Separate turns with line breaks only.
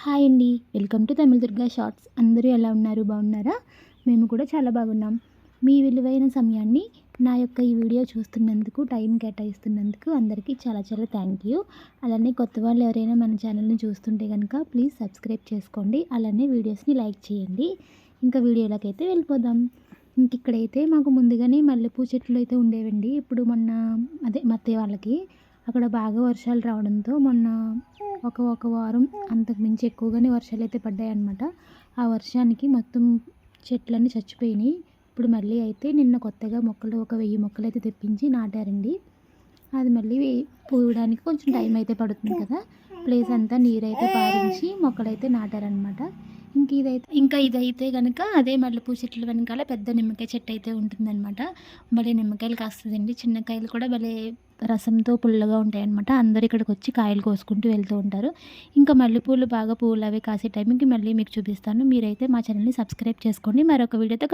Hi అండి. Welcome to Tamila Durga shorts. అందరూ ఎలా ఉన్నారు? బాగున్నారా? మేము కూడా చాలా బాగున్నాం. మీ విలువైన సమయాన్ని నా యొక్క ఈ వీడియో చూస్తున్నందుకు టైం కేటాయిస్తున్నందుకు అందరికీ చాలా చాలా థ్యాంక్ యూ. అలానే కొత్త వాళ్ళు ఎవరైనా మన ఛానల్ని చూస్తుంటే కనుక ప్లీజ్ సబ్స్క్రైబ్ చేసుకోండి. అలానే వీడియోస్ని లైక్ చేయండి. ఇంకా వీడియోలోకి అయితే వెళ్ళిపోదాం. ఇంక ఇక్కడైతే మాకు ముందుగానే మల్లెపూ చెట్లు అయితే ఉండేవండి. ఇప్పుడు మొన్న అదే మత్తే వాళ్ళకి అక్కడ బాగా వర్షాలు రావడంతో మొన్న ఒక ఒక వారం అంతకు మించి ఎక్కువగానే వర్షాలు అయితే పడ్డాయి అనమాట ఆ వర్షానికి మొత్తం చెట్లన్నీ చచ్చిపోయినాయి. ఇప్పుడు మళ్ళీ అయితే నిన్న కొత్తగా మొక్కలు ఒక వెయ్యి మొక్కలు అయితే తెప్పించి నాటారండి. అది మళ్ళీ పూయడానికి కొంచెం టైం అయితే పడుతుంది కదా. ప్లేస్ అంతా నీరైతే పారించి మొక్కలైతే నాటారనమాట ఇంక ఇదైతే ఇంకా ఇదైతే కనుక అదే మల్లెపూ చెట్ల వెనకాల పెద్ద నిమ్మకాయ చెట్టు అయితే ఉంటుందన్నమాట. భలే నిమ్మకాయలు కాస్తుందండి. చిన్న కాయలు కూడా భలే రసంతో పుల్లగా ఉంటాయి అనమాట అందరు ఇక్కడికి వచ్చి కాయలు కోసుకుంటూ వెళ్తూ ఉంటారు. ఇంకా మల్లెపూలు బాగా పూలు అవి కాసే టైంకి మళ్ళీ మీకు చూపిస్తాను. మీరైతే మా ఛానల్ని సబ్స్క్రైబ్ చేసుకోండి. మరొక వీడియోతో